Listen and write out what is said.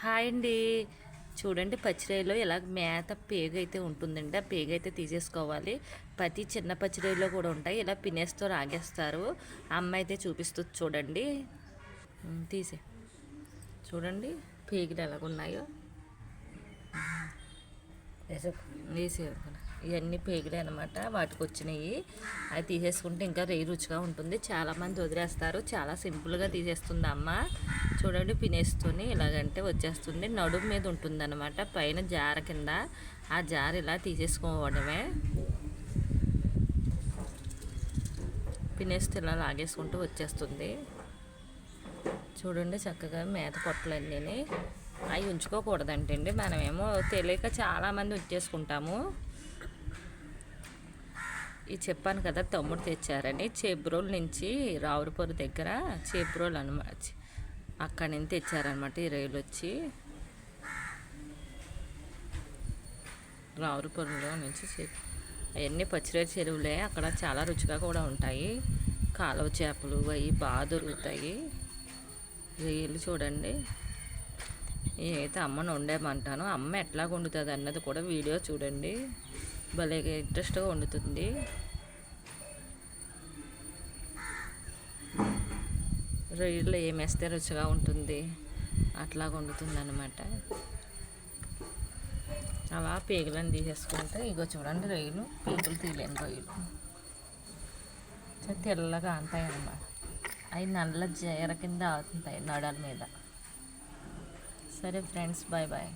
Hi అండి. చూడండి పచ్చిరాయిలో ఇలా మేత పేగ అయితే ఉంటుందండి. ఆ పేగు అయితే తీసేసుకోవాలి. ప్రతి చిన్న పచ్చిరాయిలో కూడా ఉంటాయి. ఇలా పినేస్తో రాగేస్తారు. అమ్మ అయితే చూపిస్తుంది చూడండి. తీసే. చూడండి పేగులు ఎలాగున్నాయో. ఇవన్నీ పేగులే అనమాట వాటికి వచ్చినాయి. అవి తీసేసుకుంటే ఇంకా రేయి రుచిగా ఉంటుంది. చాలామంది వదిలేస్తారు. చాలా సింపుల్గా తీసేస్తుంది అమ్మ. చూడండి పినేసుకొని ఇలాగంటే వచ్చేస్తుంది. నడుము మీద ఉంటుంది అనమాట పైన జార కింద. ఆ జార ఇలా తీసేసుకోవడమే. పినేస్తే ఇలా లాగేసుకుంటూ వచ్చేస్తుంది. చూడండి చక్కగా మేత పొట్టలన్నీ అవి ఉంచుకోకూడదంటండి. మనమేమో తెలియక చాలామంది ఉంచేసుకుంటాము ఇది చెప్పాను కదా తమ్ముడు తెచ్చారని. చేబ్రోల్ నుంచి రావులపొరు దగ్గర చేబ్రోల్ అనమాట అక్కడి నుంచి తెచ్చారనమాట ఈ రైలు వచ్చి. రావులపొరలో నుంచి అవన్నీ పచ్చిరేరు చెరువులే. అక్కడ చాలా రుచిగా కూడా ఉంటాయి. కాలువ చేపలు అవి బాగా దొరుకుతాయి. రొయ్యలు చూడండి. ఏదైతే అమ్మను వండేమంటాను అమ్మ ఎట్లా వండుతుంది అన్నది కూడా వీడియో చూడండి. భలే ఇంట్రెస్ట్గా వండుతుంది. రొయ్యలు ఏమేస్తే రుచిగా ఉంటుంది అట్లా వండుతుంది అనమాట అలా పేగులను తీసేసుకుంటే ఇగో చూడండి రొయ్యలు పేగులు తీయలేని రొయ్యలు తెల్లగా అంతాయి అన్నమాట అవి నల్ల జీర కింద అవుతుంటాయి నడల మీద. సరే ఫ్రెండ్స్ బాయ్ బాయ్